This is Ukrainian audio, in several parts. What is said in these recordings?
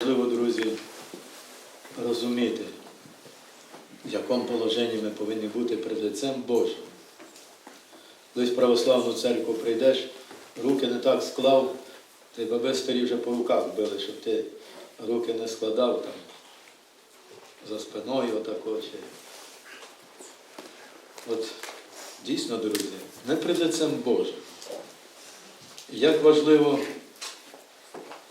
Важливо, друзі, розуміти, в якому положенні ми повинні бути перед лицем Божим. Десь в православну церкву прийдеш, руки не так склав, ти баби старі вже по руках били, щоб ти руки не складав там за спиною отако чи. От дійсно, друзі, не перед лицем Божим. Як важливо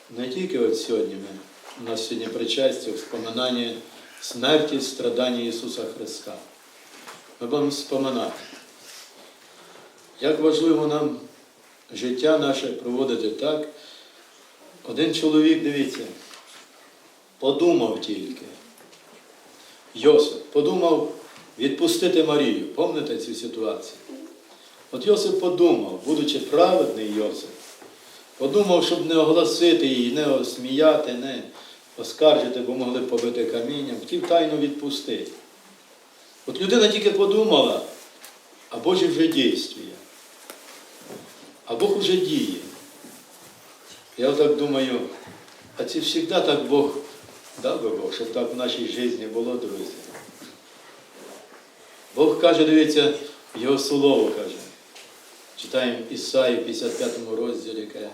не тільки от сьогодні ми, у нас сьогодні причастя, споминання смерті, страдання Ісуса Христа. Ми будемо споминати, як важливо нам життя наше проводити так. Один чоловік, дивіться, подумав тільки. Йосип подумав відпустити Марію. Пам'ятаєте цю ситуацію? От Йосип подумав, будучи праведний Йосип, Подумав, щоб не оголосити її, не осміяти, не оскаржити, бо могли побити камінням, хотів тайно відпустити. От людина тільки подумала, а Боже вже дійствує. А Бог вже діє. Я так думаю, а це завжди так Бог дав би Бог, щоб так в нашій житті було, друзі. Бог каже, дивіться, його слово каже. Читаємо Ісаї в 55 розділі, каже,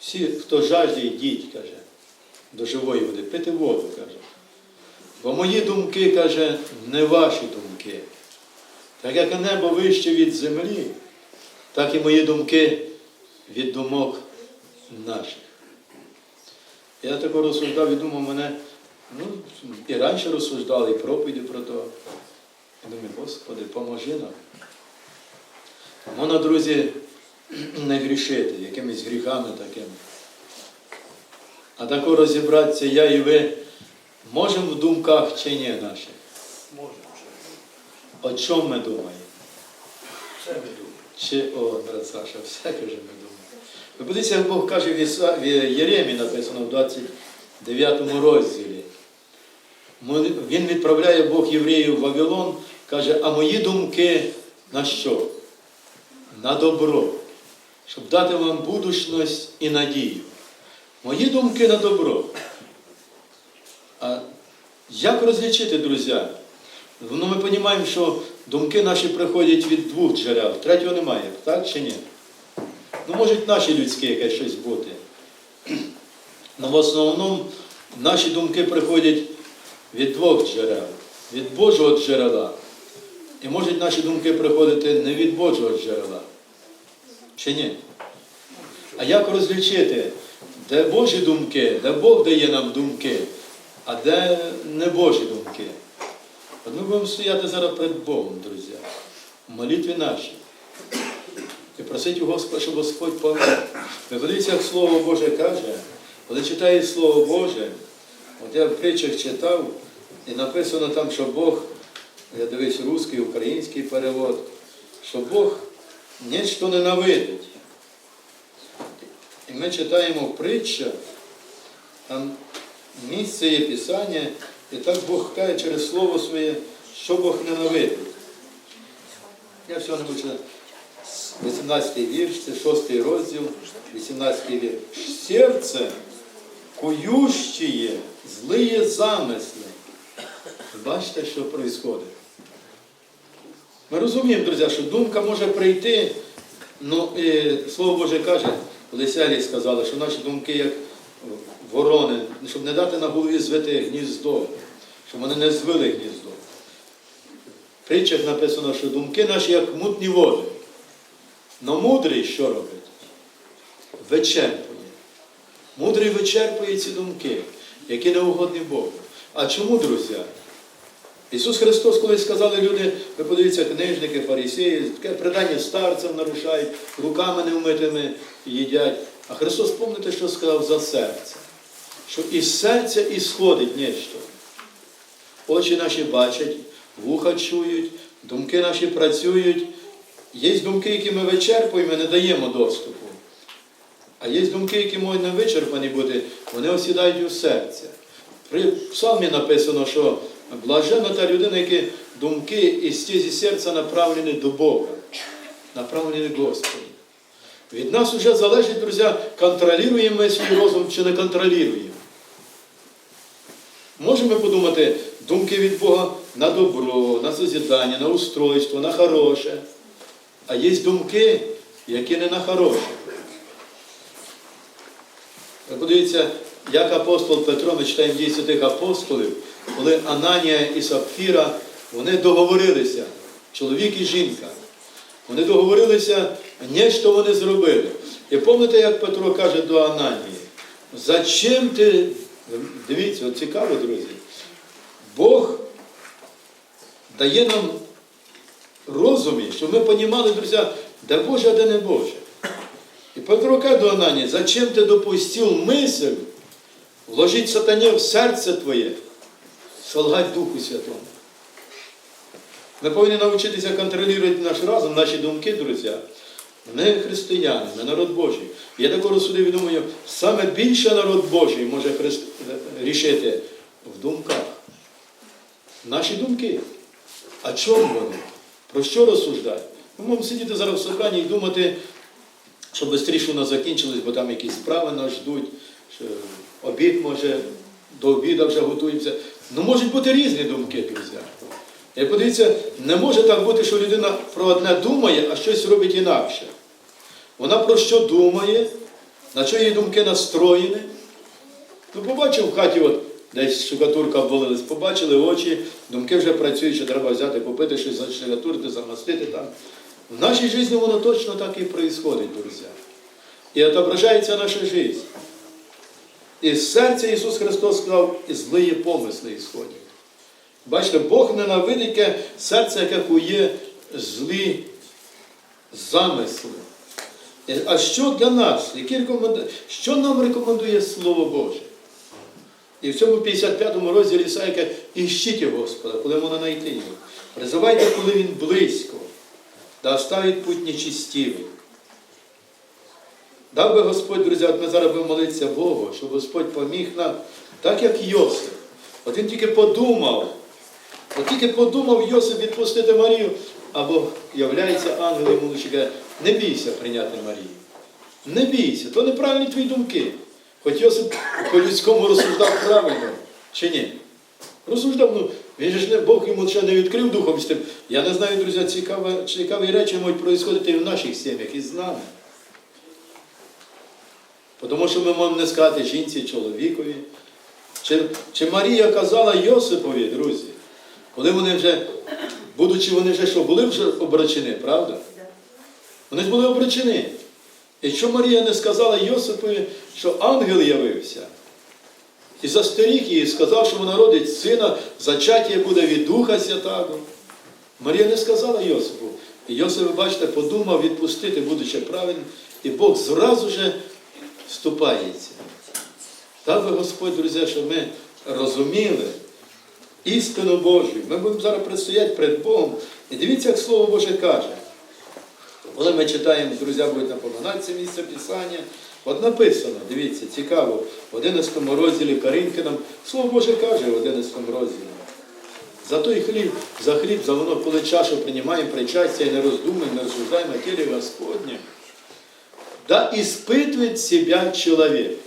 всі, хто жажде, йдіть, каже, до живої води, пити воду, каже. Бо мої думки, каже, не ваші думки. Так як небо вище від землі, так і мої думки від думок наших. Я тако розсуждав і думав, мене, ну, і раніше розсуждали, і проповіді про то. Я думаю, Господи, поможи нам. Можна, друзі, не грішити якимись гріхами такими. А тако розібратися я і ви можемо в думках чи ні наших. Можемо. О чому ми думаємо? Все ми думаємо. Чи, о, брат Саша, всяке вже ми думаємо. Ви подивіться, як Бог каже в Єремі, написано в 29 розділі. Він відправляє Бог євреїв в Вавилон, каже, а мої думки на що? На добро, щоб дати вам будучність і надію. Мої думки на добро. А як розлічити, друзі? Ну, ми розуміємо, що думки наші приходять від двох джерел, третього немає, так чи ні? Ну, можуть наші людські якесь щось бути. Але в основному наші думки приходять від двох джерел, від Божого джерела. І можуть наші думки приходити не від Божого джерела. Чи ні? А як розлічити, де Божі думки, де Бог дає нам думки, а де не Божі думки? Ми будемо стояти зараз перед Богом, друзі, в молитві нашій. І просити у Господа, щоб Господь помог. Ви подивіться, як Слово Боже каже, коли читає Слово Боже, от я в притчах читав, і написано там, що Бог, я дивись, русський, український перевод, що Бог нічого ненавидить. І ми читаємо в притчах, там місце є Писання, і так Бог каже через Слово своє, що Бог ненавидить. Я всього не читати. 18 вірш, це 6 розділ, 18 вірш. Серце кующие, злые замисли. Бачите, що відбувається? Ми розуміємо, друзі, що думка може прийти, ну, і Слово Боже каже, коли Селі сказали, що наші думки як ворони, щоб не дати на голові звити гніздо, щоб вони не звили гніздо. В притчах написано, що думки наші як мутні води. Но мудрий що робить? Вичерпує. Мудрий вичерпує ці думки, які не угодні Богу. А чому, друзі? Ісус Христос, коли сказали люди, ви подивіться, книжники, фарисеї, таке предання старцям нарушають, руками невмитими їдять. А Христос, пам'ятаєте, що сказав за серце? Що із серця ісходить нічого. Очі наші бачать, вуха чують, думки наші працюють. Є думки, які ми вичерпуємо, не даємо доступу. А є думки, які можуть не вичерпані бути, вони осідають у серце. При псалмі написано, що блажена та людина, які думки і стізі серця направлені до Бога, направлені до Господа. Від нас вже залежить, друзі, контролюємо ми свій розум чи не контролюємо. Можемо подумати думки від Бога на добро, на созідання, на устройство, на хороше. А є думки, які не на хороше. Подивіться, як апостол Петро, ми читаємо дії святих апостолів, коли Ананія і Сапфіра, вони договорилися, чоловік і жінка. Вони договорилися, нічого вони зробили. І пам'ятаєте, як Петро каже до Ананії, зачем ти, дивіться, от цікаво, друзі, Бог дає нам розумі, щоб ми розуміли, друзі, де Боже, а де не Боже. І Петро каже до Ананії, зачем ти допустив мисль вложить сатані в серце твоє, солгать Духу Святому. Ми повинні навчитися контролювати наш разум, наші думки, друзі. Ми християни, ми народ Божий. Я тако розсудив і думаю, саме більше народ Божий може рішити в думках. Наші думки. А чому вони? Про що розсуждають? Ми можемо сидіти зараз в собранні і думати, щоб швидше воно закінчилось, бо там якісь справи нас ждуть, що обід може, до обіду вже готуємося. Ну, можуть бути різні думки, друзі. І подивіться, не може так бути, що людина про одне думає, а щось робить інакше. Вона про що думає, на що її думки настроєні. Ну, побачив в хаті, от, десь штукатурка обвалилась, побачили очі, думки вже працюють, що треба взяти, купити щось заштукатурити, замастити там. В нашій житті воно точно так і відбувається, друзі. І відображається наша життя. І з серця Ісус Христос сказав, і злиє помисли ісходять. Бачите, Бог ненавидить серце, яке кує злі замисли. А що для нас? Які рекоменда... Що нам рекомендує Слово Боже? І в цьому 55-му розділі Ісаїя каже, Господа, коли можна знайти його. Призивайте, коли він близько, да оставить путь нечистивий. Дав би Господь, друзі, от ми зараз будемо молитися Богу, щоб Господь поміг нам, так як Йосип. От він тільки подумав, от тільки подумав Йосип відпустити Марію, або являється ангел йому лише каже, не бійся прийняти Марію. Не бійся, то неправильні твої думки. Хоч Йосип по-людському розсуждав правильно, чи ні? Розсуждав, ну, він же ж не Бог йому ще не відкрив духом. Я не знаю, друзі, цікаві, речі можуть происходити і в наших сім'ях, і з нами. Тому що ми можемо не сказати жінці, чоловікові. Чи, чи Марія казала Йосипові, друзі, коли вони вже, будучи вони вже що, були вже обречені, правда? Вони ж були обречені. І що Марія не сказала Йосипові, що ангел явився? І застеріг її, сказав, що вона родить сина, зачаття буде від Духа Святого. Марія не сказала Йосипу. І Йосип, бачите, подумав відпустити, будучи правильним, і Бог зразу же вступається. Так би Господь, друзі, щоб ми розуміли істину Божу. Ми будемо зараз предстояти перед Богом. І дивіться, як Слово Боже каже. Коли ми читаємо, друзі, будуть напоминати це місце Писання, от написано, дивіться, цікаво, в 11 розділі Каринкинам, Слово Боже каже в 11 розділі. За той хліб, за хліб, за воно, коли чашу приймаємо, причастя і не роздумаємо, не розсуждаємо тілі Господнє. Да испытывает себя человек.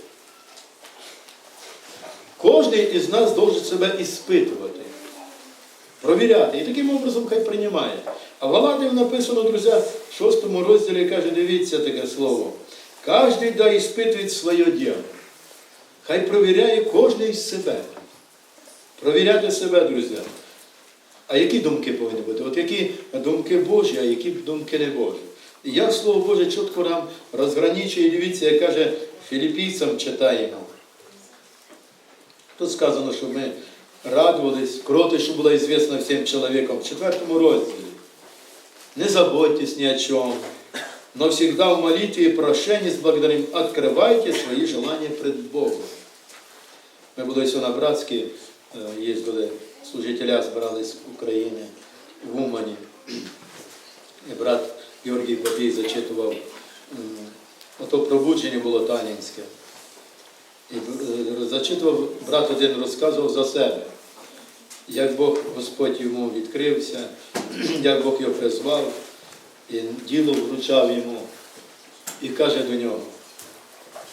Кожний із нас должен себе іспитувати, провіряти. І таким образом хай приймає. А в Галатів написано, друзі, в 6 розділі каже, дивіться таке слово. Кожний да іспитує своє діло. Хай провіряє кожен із себе. Провіряти себе, друзі. А які думки повинні бути? От які думки Божі, а які думки не Божі. І я Слово Боже чітко нам розграничує, дивіться, як каже філіпійцям читаємо. Тут сказано, що ми радувались, кротость, що була известна всім чоловікам в четвертому розділі. Не заботьтесь ни о чем, но всегда в молитве и прошении с благодарим открывайте свои желания пред Богом. Ми були сьогодні на братські, е, їздили, служителя збирались з України, в Умані. І брат Георгій Бабій зачитував, ото пробудження було Танінське. І е, зачитував, брат один розказував за себе, як Бог Господь йому відкрився, як Бог його призвав, і діло вручав йому, і каже до нього.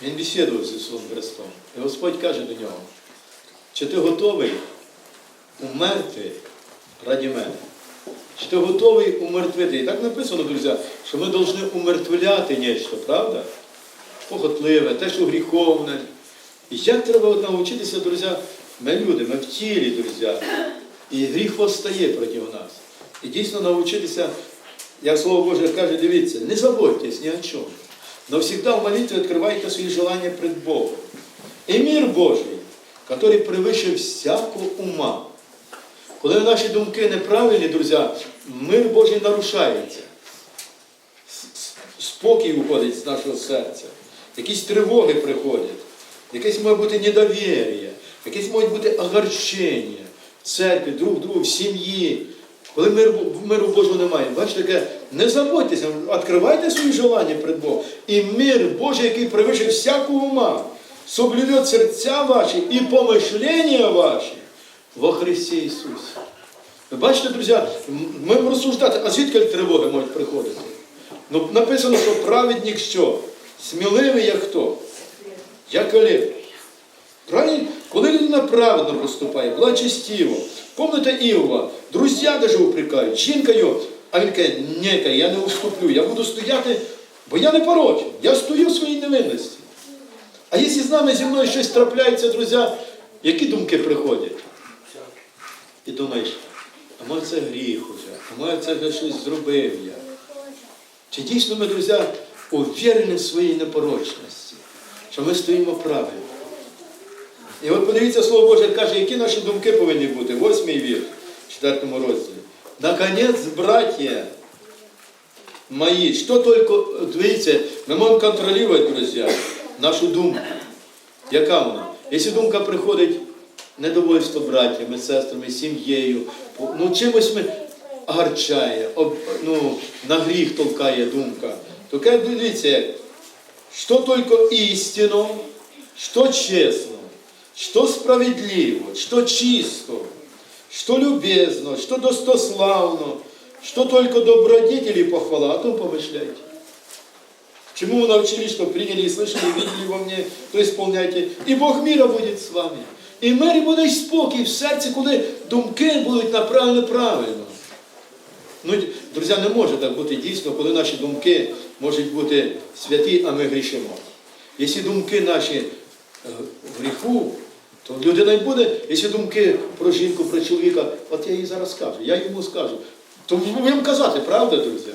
Він бесідував з Ісусом Христом. І Господь каже до нього, чи ти готовий умерти раді мене? Чи ти готовий умертвити? І так написано, друзі, що ми повинні умертвляти нечто, правда? Похотливе, те, що гріховне. І як треба от навчитися, друзі, ми люди, ми в тілі, друзі. І гріх постає проти нас. І дійсно навчитися, як Слово Боже каже, дивіться, не заботьтесь ні о чому. Но всегда в молитве открывайте свои желания пред Богом. И мир Божий, который превыше всякого ума. коли наші думки неправильні, друзі, мир Божий нарушається. Спокій уходить з нашого серця. Якісь тривоги приходять, якесь може бути недовір'я, якесь може бути огорчення в церкві, друг другу, в сім'ї. Коли миру, миру Божого немає, бачите, таке, не заботьтеся, відкривайте свої желання перед Богом. І мир Божий, який превише всякого ума, соблюдет серця ваші і помишлення ваші во Христі Ісусі. Ви бачите, друзі, ми розсуждати, а звідки тривоги можуть приходити? Ну, написано, що праведник що? Сміливий як хто? Як Олег. Правильно? Коли людина праведно поступає, благочестиво, помните Іова, друзі даже упрекають, жінка його, а він каже, ні, я не уступлю, я буду стояти, бо я не порочу, я стою в своїй невинності. А якщо з нами зі мною щось трапляється, друзі, які думки приходять? І думаєш, а може це гріх уже, а може це вже щось зробив я. Чи дійсно ми, друзі, уверені в своїй непорочності, що ми стоїмо правильно? І от подивіться, Слово Боже каже, які наші думки повинні бути. Восьмий вірш, в четвертому розділі. Наконець, браття мої, що тільки, дивіться, ми можемо контролювати, друзі, нашу думку. Яка вона? Якщо думка приходить недовольство братями, сестрами, сім'єю, ну чимось ми гарчає, об, ну, на гріх толкає думка, то каже, дивіться, як, що тільки істинно, що чесно, що справедливо, що чисто, що любезно, що достославно, что только добродетели и похвала, о том помышляйте. Чему вы научились, что приняли и слышали, и видели во мне, то исполняйте. І Бог мира буде з вами. І мир буде спокій в серці, коли думки будуть направлені правильно. Ну, друзі, не може так бути дійсно, коли наші думки можуть бути святі, а ми грішимо. Якщо думки наші е, в гріху, то людина й буде, якщо думки про жінку, про чоловіка, от я їй зараз скажу, я йому скажу. То будемо казати, правда, друзі?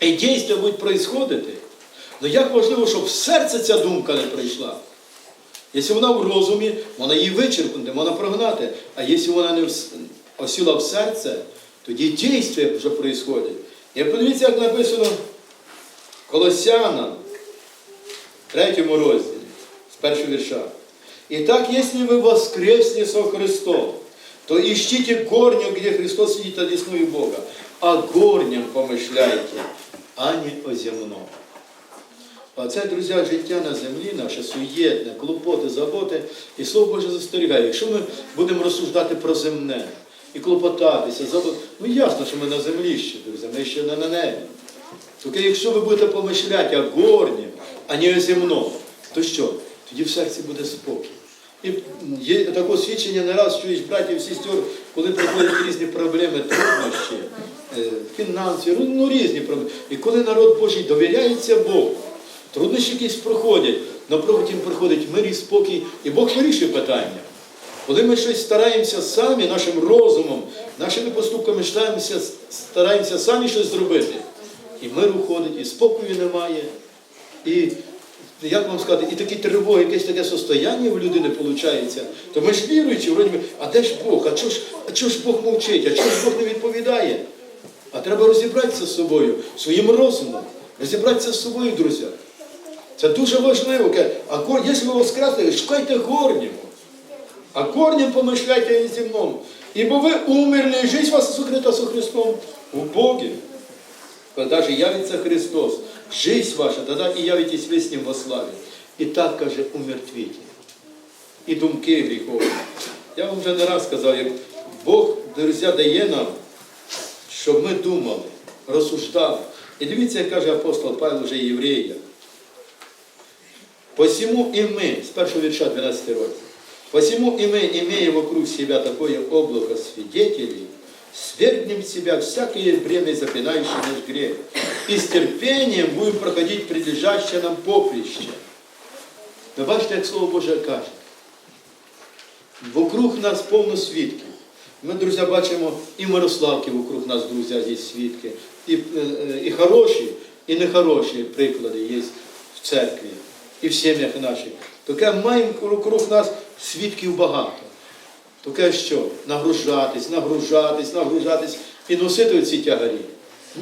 І дійство будуть происходити. Ну як важливо, щоб в серце ця думка не прийшла. Якщо вона в розумі, вона її вичерпнути, вона прогнати. А якщо вона не осіла в серце, тоді дійство вже происходить. І подивіться, як написано Колосянам, третьому розділі, з першого вірша. Итак, если вы воскресли со Христом, то ищите горню, где Христос сидит одесную Бога. О горнем помышляйте, а не о земном. Оце, друзі, життя на землі наше суєтне, клопоти, заботи. І Слово Боже застерігає. Якщо ми будемо розсуждати про земне і клопотатися, забот... ну ясно, що ми на землі ще, друзі, ми ще не на небі. Тільки якщо ви будете помишляти о горні, а не о земному, то що? Тоді в серці буде спокій. І є таке свідчення не раз чуєш братів, сестер, коли приходять різні проблеми, труднощі, е, фінансові, ну, ну різні проблеми. І коли народ Божий довіряється Богу, труднощі якісь проходять, але потім приходить мир і спокій, і Бог вирішує питання. Коли ми щось стараємося самі, нашим розумом, нашими поступками стараємося, стараємося самі щось зробити, і мир уходить, і спокою немає, і як вам сказати, і такі тривоги, якесь таке состояння в людини виходить, то ми ж віруючі, вроді а де ж Бог? А чого ж, ж Бог мовчить? А чого ж Бог не відповідає? А треба розібратися з собою, своїм розумом, розібратися з собою, друзі. Це дуже важливо. Каже, А гор- якщо ви воскресли, шукайте горнього. А корнем помышляйте о земном. Ибо вы умерли, и жизнь вас сокрыта со Христом в Боге. Когда же явится Христос, жизнь ваша, тогда и явитесь вы с Ним во славе. І так, каже, умертвіть. І думки гріховні. Я вам вже не раз сказав, як Бог, друзі, дає нам, щоб ми думали, розсуждали. І дивіться, як каже апостол Павло вже єврея. Посіму і ми, з першого вірша 12 розділ. Посему и мы, имея вокруг себя такое облако свидетелей, свергнем с себя всякое бремя, запинающее наш грех, и с терпением будем проходить прилежащее нам поприще. Ви бачите, як Слово Боже каже. Вокруг нас повно свідків. Ми, друзі, бачимо і Мирославки вокруг нас, друзі, є свідки, і, е, е, і хороші, і нехороші приклади є в церкві, і в сім'ях наших. Таке маємо вокруг нас свідків багато. Таке що? Нагружатись, нагружатись, нагружатись і носити ці тягарі.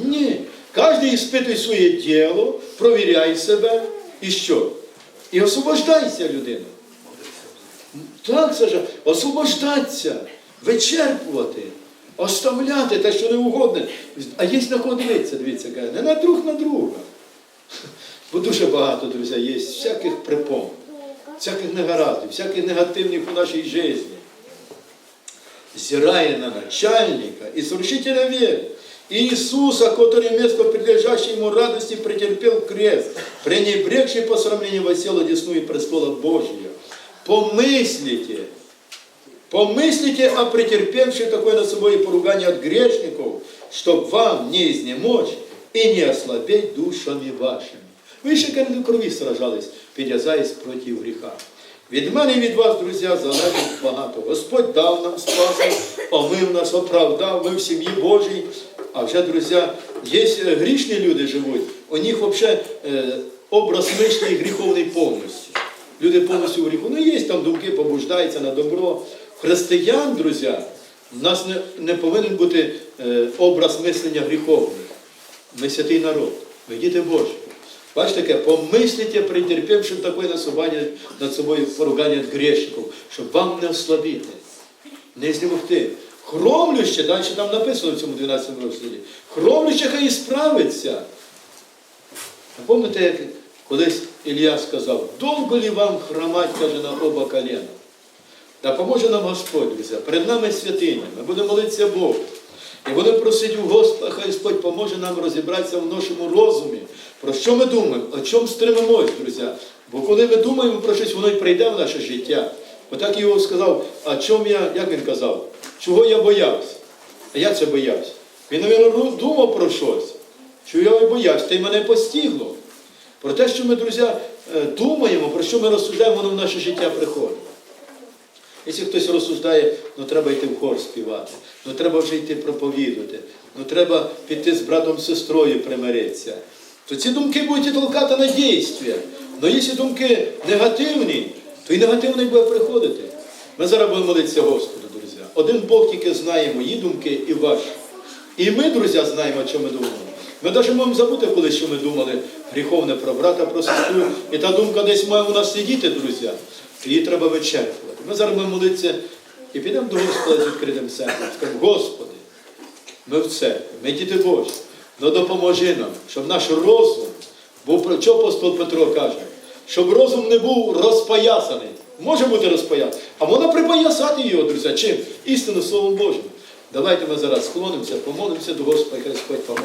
Ні. Кожен іспитує своє діло, провіряй себе і що? І освобождайся, людина. Так, Саша, освобождатися, вичерпувати, оставляти те, що не угодне. А є на кого дивитися, дивіться, каже, не на друг на друга. Бо дуже багато, друзі, є всяких припом, всяких негараздів, всяких негативних у нашій житті. Зирая на начальника и совершителя веры, Иисуса, который вместо предлежащей ему радости претерпел крест, пренебрегший по сравнению восел одесную престола Божия. Помыслите, помыслите о претерпевшей такое на собой поругание от грешников, чтобы вам не изнемочь и не ослабеть душами вашими. Ви ще в крові сражались, підв'язаясь проти гріха. Від мене і від вас, друзі, залежить багато. Господь дав нам спасу, омив нас, оправдав, ми в сім'ї Божій. А вже, друзі, є е, грішні люди живуть, у них взагалі е, образ мислення гріховний повністю. Люди повністю в гріху. Ну, є там думки, побуждаються на добро. Християн, друзі, в нас не, не повинен бути е, образ мислення гріховний. Ми святий народ, ми діти Божі. Бачите, таке, помислите, претерпевшим такое насування над собою поругання від грешників, щоб вам не ослабіти, не знемогти. Хромлюще, далі там написано в цьому 12 розділі, хромлюще хай і справиться. А пам'ятаєте, як колись Ілля сказав, довго ли вам хромать, каже, на оба коліна? Да поможе нам Господь. Перед нами святиня. Ми будемо молитися Богу. І будемо просити у Господа, хай Господь поможе нам розібратися в нашому розумі. Про що ми думаємо, о чому стримимось, друзі. Бо коли ми думаємо про щось, воно й прийде в наше життя. Отак його сказав, а чому я, як він казав, чого я боявся? А я це боявся. Він, мабуть, думав про щось, що я боявся, та й мене постігло. Про те, що ми, друзі, е, думаємо, про що ми розсуждаємо, воно в наше життя приходить. Якщо хтось розсуждає, ну треба йти в хор співати, ну треба вже йти проповідувати, ну треба піти з братом сестрою примиритися. То ці думки будуть і толкати на дійстві. Але якщо думки негативні, то і негативний буде приходити. Ми зараз будемо молитися Господу, друзі. Один Бог тільки знає мої думки і ваші. І ми, друзі, знаємо, що ми думаємо. Ми навіть можемо забути колись, що ми думали гріховне про брата, про сестру. І та думка десь має у нас сидіти, друзі. Її треба вичерпувати. Ми зараз будемо молитися і підемо до Господа з відкритим серцем. Скажемо, Господи, ми в церкві, ми діти Божі. Ну допоможи нам, щоб наш розум був, про що апостол Петро каже, щоб розум не був розпоясаний. Може бути розпоясаний, а можна припоясати його, друзі. Чим? Істинно Словом Божим. Давайте ми зараз склонимося, помолимося до Господа, хай Господь поможе.